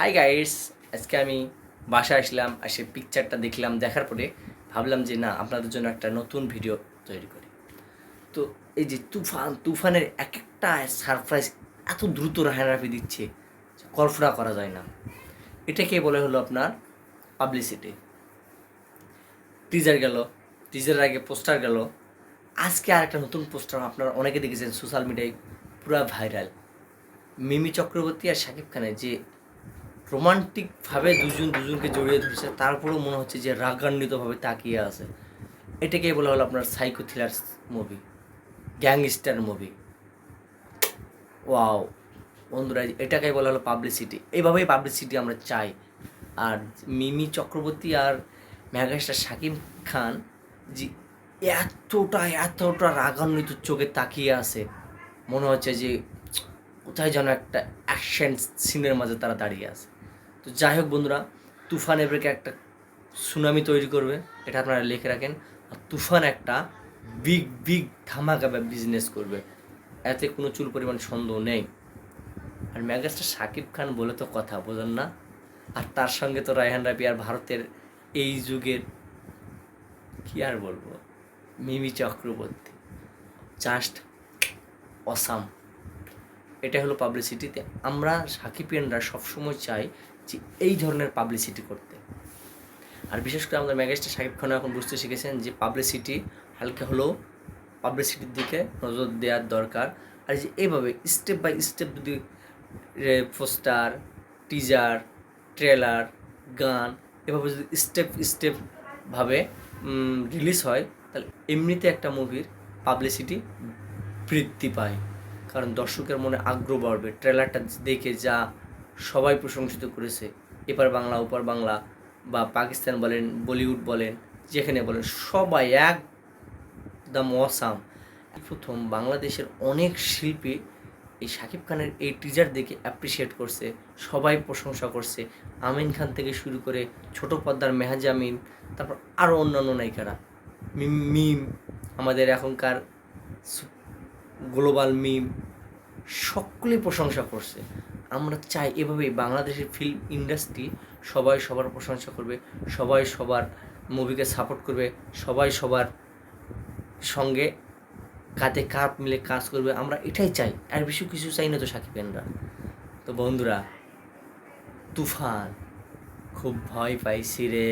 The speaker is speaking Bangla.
হাই গাইডস আজকে আমি বাসায় আসলাম, এসে পিকচারটা দেখলাম, দেখার পরে ভাবলাম যে না, আপনাদের জন্য একটা নতুন ভিডিও তৈরি করি। তো এই যে তুফান, তুফানের এক একটা সারপ্রাইজ এত দ্রুত রাহানারাফি দিচ্ছে কল্পনা করা যায় না। এটাকে বলে হলো আপনার পাবলিসিটি টিজার গেল টিজারের আগে পোস্টার গেল। আজকে আর একটা নতুন পোস্টার আপনারা অনেকে দেখেছেন সোশ্যাল মিডিয়ায় পুরো ভাইরাল মিমি চক্রবর্তী আর শাকিব খানের যে রোমান্টিকভাবে দুজন দুজনকে জড়িয়ে ধরেছে, তারপরেও মনে হচ্ছে যে রাগান্বিতভাবে তাকিয়ে আছে। এটাকে বলা হলো আপনার psycho thriller movie gangster movie wow বন্ধুরা, এটাকে বলা হলো পাবলিসিটি এইভাবেই পাবলিসিটি আমরা চাই। আর মিমি চক্রবর্তী আর মেগাস্টার শাকিব খান যে এতটা এতটা রাগান্বিত চোখে তাকিয়ে আছে, মনে হচ্ছে যে কোথায় যেন একটা অ্যাকশন সিনের মাঝে তারা দাঁড়িয়ে আছে। তো যাই হোক বন্ধুরা, তুফান এবারে একটা সুনামি তৈরি করবে, এটা আপনারা লিখে রাখেন। আর তুফান একটা বিগ বিগ ধামাকা বিজনেস করবে। এতে কোনো চুল পরিমাণ সন্দেহ নেই। আর ম্যাগাস্টার শাকিব খান বলে তো কথা, বোঝেন না? আর তার সঙ্গে তো রায়হান রাবি আর ভারতের এই যুগের কি আর বলব? মিমি চক্রবর্তী জাস্ট অসাম এটা হলো পাবলিসিটিতে আমরা সাকিবিয়ানরা সবসময় চাই যে এই ধরনের পাবলিসিটি করতে। আর বিশেষ করে আমাদের মেগাস্টার সাকিব খান এখন বুঝতে শিখেছেন যে পাবলিসিটি হালকা হলেও পাবলিসিটির দিকে নজর দেওয়ার দরকার। আর যে এইভাবে স্টেপ বাই স্টেপ যদি পোস্টার টিজার ট্রেলার গান এভাবে যদি স্টেপ স্টেপ ভাবে রিলিজ হয়, তাহলে এমনিতে একটা মুভির পাবলিসিটি বৃদ্ধি পায়। কারণ দর্শকের মনে আগ্রহ বাড়বে। ট্রেলারটা দেখে যা সবাই প্রশংসিত করেছে, এপার বাংলা, ওপার বাংলা বা পাকিস্তান বলেন, বলিউড বলেন, যেখানে বলেন, সবাই একদম অসাম প্রথম বাংলাদেশের অনেক শিল্পী এই শাকিব খানের এই টিজার দেখে অ্যাপ্রিসিয়েট করছে, সবাই প্রশংসা করছে। আমিন খান থেকে শুরু করে ছোট পদ্মার মেহাজামিন, তারপর আরও অন্যান্য নায়িকারা। মিম মিম, আমাদের এখনকার গ্লোবাল মিম সকলেই প্রশংসা করছে। আমরা চাই এভাবেই বাংলাদেশের ফিল্ম ইন্ডাস্ট্রি সবাই সবার প্রশংসা করবে, সবাই সবার মুভিকে সাপোর্ট করবে, সবাই সবার সঙ্গে কাঁধে কাপ মিলে কাজ করবে। আমরা এটাই চাই, আর বেশি কিছু চাই না তো সাকিবেনরা তো বন্ধুরা, তুফান, খুব ভয় পাইছি রে।